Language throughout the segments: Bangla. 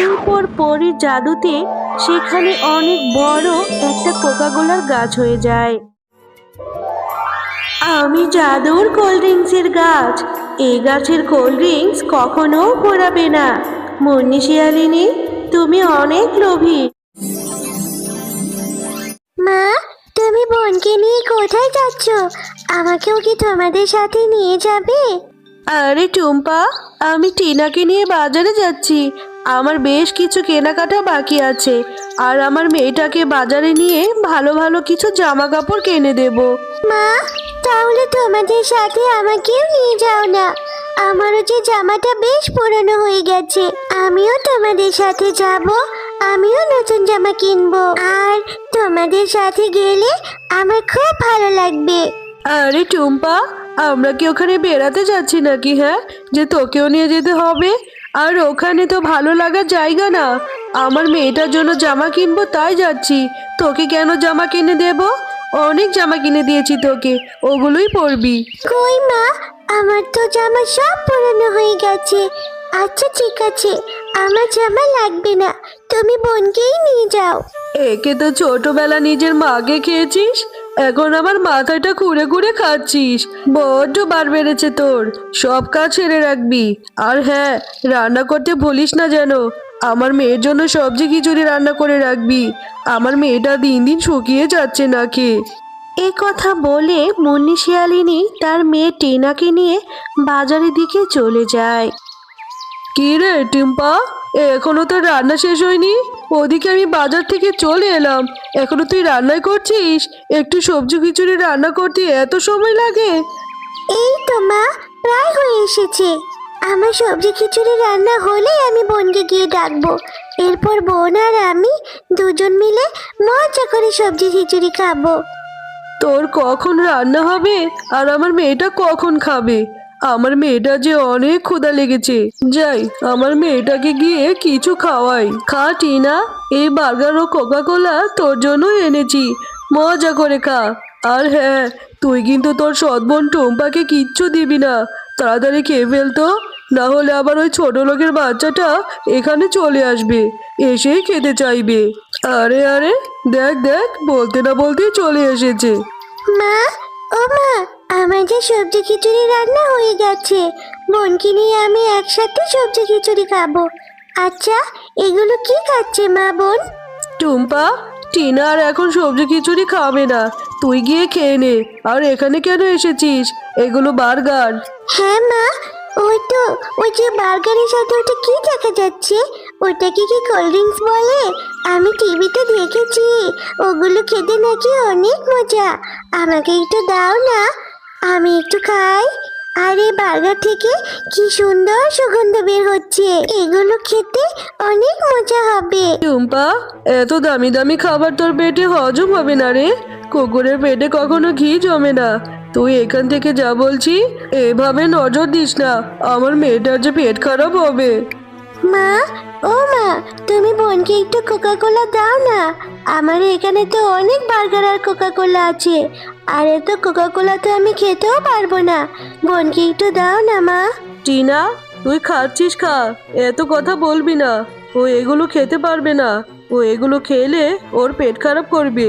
এরপর পরীর জাদুতে সেখানে অনেক বড় একটা কোকাকোলার গাছ হয়ে যায়। আমি জাদুর কোল্ড ড্রিঙ্কসের গাছ। এই গাছের কোল্ড ড্রিঙ্কস কখনো পোড়াবে না। মুন্নি শিয়ালিনী তুমি অনেক লোভী। মা তুমি বোনকে নিয়ে কোথায় যাচ্ছ? আমাকেও কি তোমাদের সাথে নিয়ে যাবে? আরে টুম্পা আমি টিনাকে নিয়ে বাজারে যাচ্ছি। আমার বেশ কিছু কেনাকাটা বাকি আছে। আর আমার মেয়েটাকে বাজারে নিয়ে ভালো ভালো কিছু জামা কাপড় কিনে দেব। মা তাহলে তোমাদের সাথে আমাকেও নিয়ে যাও না। আমারও যে জামাটা বেশ পুরনো হয়ে গেছে আমিও তোমাদের সাথে যাব আমিও নতুন জামা কিনবো। আর তোমাদের সাথে গেলে আমার খুব ভালো লাগবে। আরে টুম্পা আমরা কি ওখানে বেড়াতে যাচ্ছি নাকি হ্যাঁ? যে তোকেও নিয়ে যেতে হবে? আর ওখানে তো ভালো লাগার জায়গা না। আমার মেয়েটার জন্য জামা কিনবো তাই যাচ্ছি। তোকে কেন জামা কিনে দেব? অনেক জামা কিনে দিয়েছি তোকে। ওগুলোই পরবি। কই মা? আমার তো জামা সব পুরনো হয়ে গেছে। আচ্ছা ঠিক আছে। আমার জামা লাগবে না। তুমি বোনকেই নিয়ে যাও। একে তো ছোটবেলা নিজের মাকে খেয়েছিস? এখন আমার মাথাটা খুঁড়ে খুঁড়ে খাচ্ছিস। বড্ড বার বেড়েছে তোর। সব কাজ ছেড়ে রাখবি। আর হ্যাঁ রান্না করতে ভুলিস না যেন। আমার মেয়ের জন্য সবজি খিচুড়ি রান্না করে রাখবি। আমার মেয়েটা দিন দিন শুকিয়ে যাচ্ছে নাকি। এ কথা বলে মুন্নি শিয়ালিনী তার মেয়ে টিনাকে নিয়ে বাজারের দিকে চলে যায়। কি রে টিম্পা? এখনও তোর রান্না শেষ হয়নি? ওদিকে আমি বাজার থেকে চলে এলাম। এখনও তুই রান্নাই করছিস? একটু সবজি খিচুড়ি রান্না করতে এত সময় লাগে। এই তো মা প্রায় হয়ে এসেছে। আমার সবজি খিচুড়ি রান্না হলে আমি বোনকে গিয়ে ডাকবো। এরপর বোন আর আমি দুজন মিলে মজা করে সবজি খিচুড়ি খাব। তোর কখন রান্না হবে আর আমার মেয়েটা কখন খাবে? আমার মেয়েটা যে অনেক ক্ষুধা লেগেছে। যাই, আমার মেয়েটাকে গিয়ে কিছু খাওয়াই। খা, টিনা। এই বার্গার ও কোকা কোলা তোর জন্য এনেছি। মজা করে খা। আর হ্যাঁ তুই কিন্তু তোর সৎবোন টুম্পাকে কিচ্ছু দিবি না। তাড়াতাড়ি খেয়ে ফেলতো না হলে আবার ওই ছোট লোকের বাচ্চাটা এখানে চলে আসবে। এসেই খেতে চাইবে। আরে আরে, দেখ দেখ, বলতে না বলতেই চলে এসেছে। মা, ও মা আমার যে সবজি খিচুড়ি রান্না হয়ে গেছে বোনকে নিয়ে আমি একসাথে সবজি খিচুড়ি খাব। আচ্ছা এগুলো কি খাচ্ছে মা বোন? টুম্পা টিনা আর এখন সবজি খিচুড়ি খাবে না। তুই গিয়ে খেয়ে নে। আর এখানে কেন এসেছিস? এগুলো বার্গার। হ্যাঁ মা ওই তো ওই যে বার্গারের সাথে ওটা কি দেখা যাচ্ছে? ওটাকে কি কোল্ড ড্রিঙ্কস বলে? আমি টিভিতে দেখেছি। ওগুলো খেতে নাকি অনেক মজা। আমাকে একটু দাও না। আমি একটু খাই। আর এই বার্গার থেকে কি সুন্দর সুগন্ধ বের হচ্ছে। এগুলো খেতে অনেক মজা হবে। টুম্পা, এত দামি দামি খাবার তোর পেটে হজম হবে না রে। কুকুরের পেটে কখনো ঘি জমে না। তুই এখান থেকে যা বলছি, এভাবে নজর দিস না। আমার মেয়েটার যে পেট খারাপ হবে। মা ও মা তুমি বোনকে একটু কোকা কোলা দাও না। আমার এখানে তো অনেক বার্গার আর কোকা কোলা আছে। আর এত কোকা কোলা তো আমি খেতেও পারব না। বোনকে একটু দাও না মা। টিনা তুই খাচ্ছিস খা। এত কথা বলবি না। ও এগুলো খেতে পারবে না। ও এগুলো খেলে ওর পেট খারাপ করবে।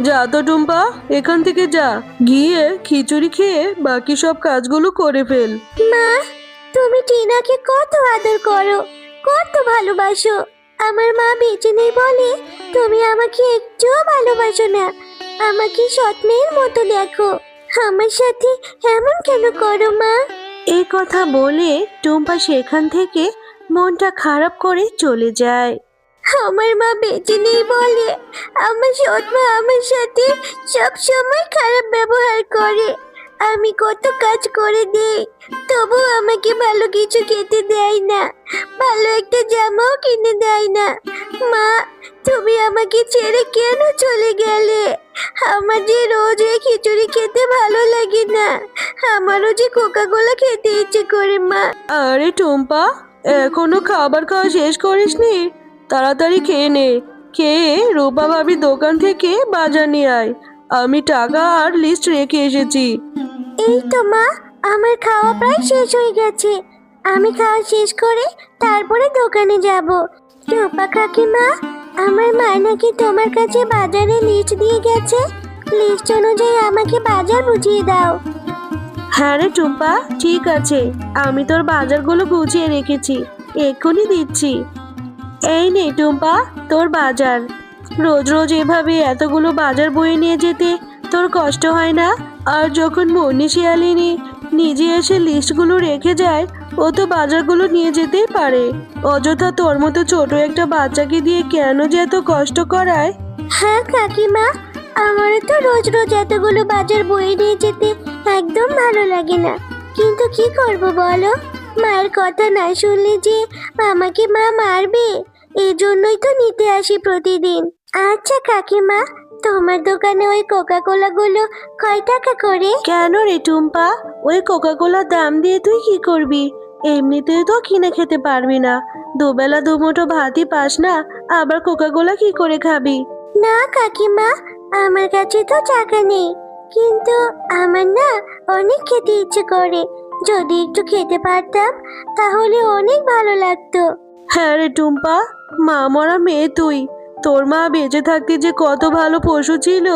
যা তো টুম্পা এখান থেকে যা। গিয়ে খিচুড়ি খেয়ে বাকি সব কাজগুলো করে ফেল। মা তুমি টিনাকে কত আদর করো। কত ভালোবাসো। আমার মা বেঁচে নেই বলে তুমি আমাকে একটুও ভালোবাসো না। আমাকে স্বপ্নের মতো দেখো। আমার সাথে এমন কেন করো মা? এই কথা বলে টুম্পা সেখান থেকে মনটা খারাপ করে চলে যায়। আমার মা বেঁচে নেই বলে আমার সৎ মা আমার সাথে সব সময় খারাপ ব্যবহার করে। আমি কত কাজ করে দিই তবু আমাকে ভালো কিছু খেতে দেয় না, ভালো একটা জামাও কিনে দেয় না। মা, তুমি আমাকে ছেড়ে কেন চলে গেলে? আমার যে রোজ এই খিচুড়ি খেতে ভালো লাগে না, আমারও যে কোকা কোলা খেতে ইচ্ছে করে, মা। আরে টুম্পা, এখনও খাবার খাওয়া শেষ করিসনি? তাড়াতাড়ি খেয়ে নে, খেয়ে রূপা ভাবির দোকান থেকে বাজার নিয়ে আয়। আমি টাকা আর লিস্ট রেখে এসেছি। এই তো মা, আমার খাওয়া প্রায় শেষ হয়ে গেছে। আমি খাওয়া শেষ করে তারপরে দোকানে যাব। রূপা কাকিমা, আমার মা নাকি তোমার কাছে বাজারে লিস্ট দিয়ে গেছে। লিস্ট অনুযায়ী আমাকে বাজার বুঝিয়ে দাও। হ্যাঁ রে টুম্পা, ঠিক আছে। আমি তোর বাজারগুলো গুছিয়ে রেখেছি। এক্ষুনি দিচ্ছি। এই নে টুম্পা, তোর বাজার। রোজ রোজ এভাবে এতগুলো বাজার বয়ে নিয়ে যেতে তোর কষ্ট হয় না? আর যখন মনি শিয়ালিনী নিজে এসে লিস্টগুলো রেখে যায়, ও তো বাজারগুলো নিয়ে যেতেই পারে। অযথা তোর মতো ছোট একটা বাচ্চাকে দিয়ে কেন যে এত কষ্ট করায়? হ্যাঁ কাকিমা আমার তো রোজ রোজ এতগুলো বাজার বয়ে নিয়ে যেতে একদম ভালো লাগে না। কিন্তু কি করব বলো? মায়ের কথা না শুনলে যে আমাকে মা মারবে এই জন্যই তো নিতে আসি প্রতিদিন। আচ্ছা কাকিমা তোমার দোকানে ওই কোকা কোলাগুলো কয় টাকা করে? কেন রে টুম্পা? ওই কোকা কোলার দাম দিয়ে তুই কি করবি? এমনিতেই তো কিনে খেতে পারবি না। দুবেলা দুমুঠো ভাতই পাস না আবার কোকা কোলা কি করে খাবি? না কাকিমা আমার কাছে তো টাকা নেই। কিন্তু আমার না অনেক খেতে ইচ্ছে করে। যদি একটু খেতে পারতাম তাহলে অনেক ভালো লাগতো। হ্যাঁ রে টুম্পা মা মরা মেয়ে তুই। তোর মা বেঁচে থাকতে যে কত ভালো পশু ছিল,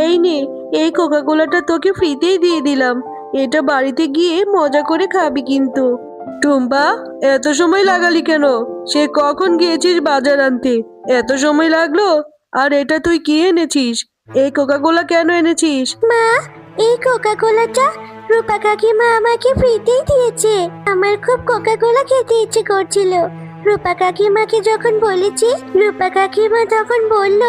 এই নে, এই কোকা কোলাটা তোকে ফ্রিতেই দিয়ে দিলাম। এটা বাড়িতে গিয়ে মজা করে খাবি কিন্তু। টুম্পা, এত সময় লাগালি কেন? সে কখন গিয়েছিস বাজার আনতে? এত সময় লাগল? আর এটা তুই কি এনেছিস? এই কোকা কোলা কেন এনেছিস? মা, এই কোকা কোলাটা রূপা কাকিমা আমাকে ফ্রিতেই দিয়েছে। আমার খুব কোকা কোলা খেতে ইচ্ছে করছিল। রূপা কাকিমাকে যখন বলেছি রূপা কাকিমা তখন বলল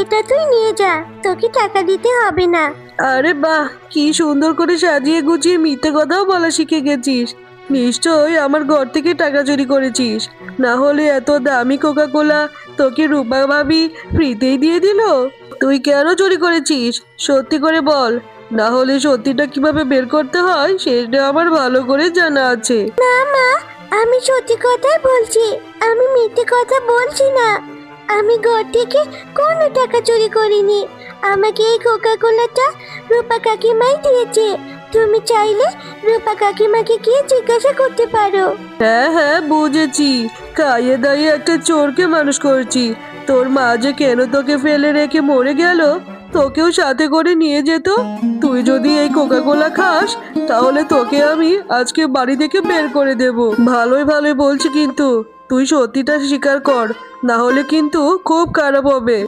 এটা তুই নিয়ে যা তোকে টাকা দিতে হবে না। আরে বাহ কি সুন্দর করে সাজিয়ে গুছিয়ে মিথ্যে কথাও বলা শিখে গেছিস। নিশ্চয়ই আমার ঘর থেকে টাকা চুরি করেছিস। না হলে এত দামি কোকা কোলা তোকে রূপা ভাবি ফ্রিতেই দিয়ে দিল? তুই কেন চুরি করেছিস? সত্যি করে বল। না হলে সত্যিটা কীভাবে বের করতে হয় সেটা আমার ভালো করে জানা আছে। না মা আমি সত্যি কথাই বলছি, আমি মিথ্যে কথা বলছি না। আমি ঘর থেকে কোনো টাকা চুরি করিনি। আমাকে এই কোকা কোলাটা রূপা কাকিমাই দিয়েছে। তুমি চাইলে রূপা কাকিমাকে গিয়ে জিজ্ঞাসা করতে পারো। হ্যাঁ হ্যাঁ বুঝেছি। খাইয়ে দাইয়ে একটা চোরকে মানুষ করছি। তোর মা যে কেন তোকে ফেলে রেখে মরে গেল? তোকেও সাথে করে নিয়ে যেত? তুই যদি এই কোকা কোলা খাস, তাহলে তোকে আমি আজকে বাড়ি থেকে বের করে দেব। ভালোই ভালোই বলছি কিন্তু, তুই সত্যিটা স্বীকার কর, না হলে কিন্তু খুব খারাপ হবে।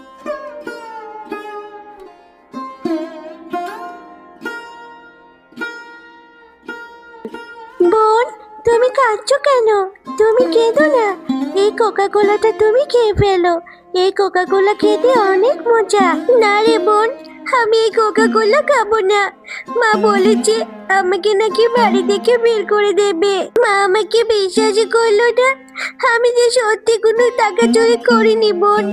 বোন, তুমি কাঁদছো কেন? তুমি কেঁদো না। এই কোকা কোলাটা তুমি খেয়ে ফেলো। এই কোকা কোলা খেতে অনেক মজা। না রে বোন, আমি এই কোকা কোলা খাব না। মা বলেছে আমাকে নাকি বাড়ি থেকে বের করে দেবে। মা আমাকে বিশ্বাসই করল না। আমি যে সত্যি কোনো টাকা চুরি করিনি বোন।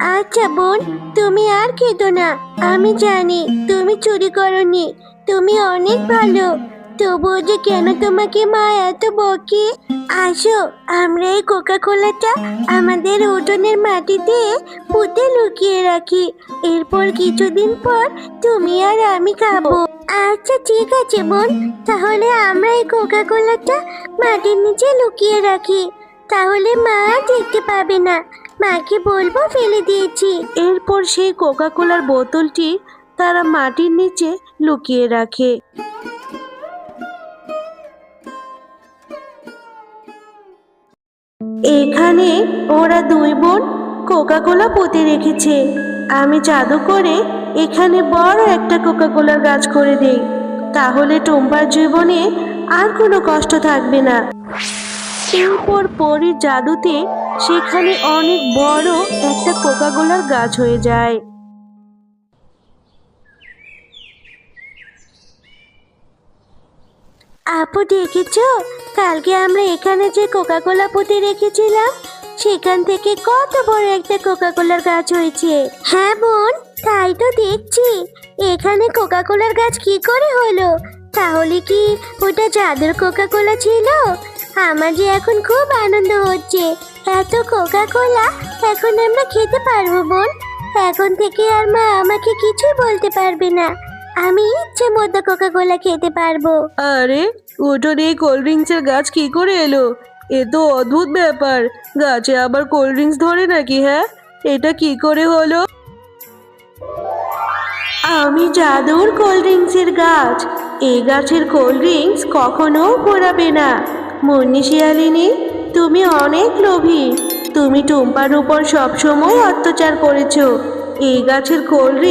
আচ্ছা বোন, তুমি আর খেতো না। আমি জানি তুমি চুরি করনি। তুমি অনেক ভালো। তবুও যে কেন তোমাকে মা এত বকে? আসো, আমরা এই কোকা কোলাটা আমাদের উঠোনের মাটিতে পুঁতে লুকিয়ে রাখি। এরপর কিছুদিন পর তুমি আর আমি খাব। আচ্ছা ঠিক আছে বোন। তাহলে আমরা এই কোকা কোলাটা মাটির নিচে লুকিয়ে রাখি। তাহলে মা দেখতে পাবে না। মাকে বলব ফেলে দিয়েছি। এরপর সেই কোকা কোলার বোতলটি তারা মাটির নিচে লুকিয়ে রাখে। এখানে ওরা দুই বোন কোকা কোলা পুঁতে রেখেছে। আমি জাদু করে এখানে বড় একটা কোকা কোলার গাছ করে দেই। তাহলে টুম্পার জীবনে আর কোনো কষ্ট থাকবে না। এরপর পরীর জাদুতে সেখানে অনেক বড় একটা কোকা কোলার গাছ হয়ে যায়। আপু, দেখেছ? কালকে আমরা এখানে যে কোকা কোলা পুঁতে রেখেছিলাম, সেখান থেকে কত বড় একটা কোকা কোলার গাছ হয়েছে। হ্যাঁ বোন, তাই তো দেখছি। এখানে কোকা কোলার গাছ কি করে হলো? তাহলে কি ওটা জাদুর কোকা কোলা ছিল? আমার যে এখন খুব আনন্দ হচ্ছে। এত কোকা কোলা এখন আমরা খেতে পারব বোন। এখন থেকে আর মা আমাকে কিছুই বলতে পারবে না। আমি ইচ্ছে মতো কোকা কোলা খেতে পারব। আরে উঠোনে এই কোল্ড ড্রিঙ্কসের গাছ কি করে এলো? এ তো অদ্ভুত ব্যাপার। গাছে আবার কোল্ড ড্রিঙ্কস ধরে নাকি হ্যাঁ? এটা কি করে হলো? আমি জাদুর কোল্ড ড্রিঙ্কসের গাছ। এই গাছের কোল্ড ড্রিঙ্কস কখনো ঘোরাবে না। মুন্নি তুমি অনেক লোভী। তুমি টুম্পার উপর সবসময় অত্যাচার করেছ। এই গাছের কোল্ড ড্রিঙ্কস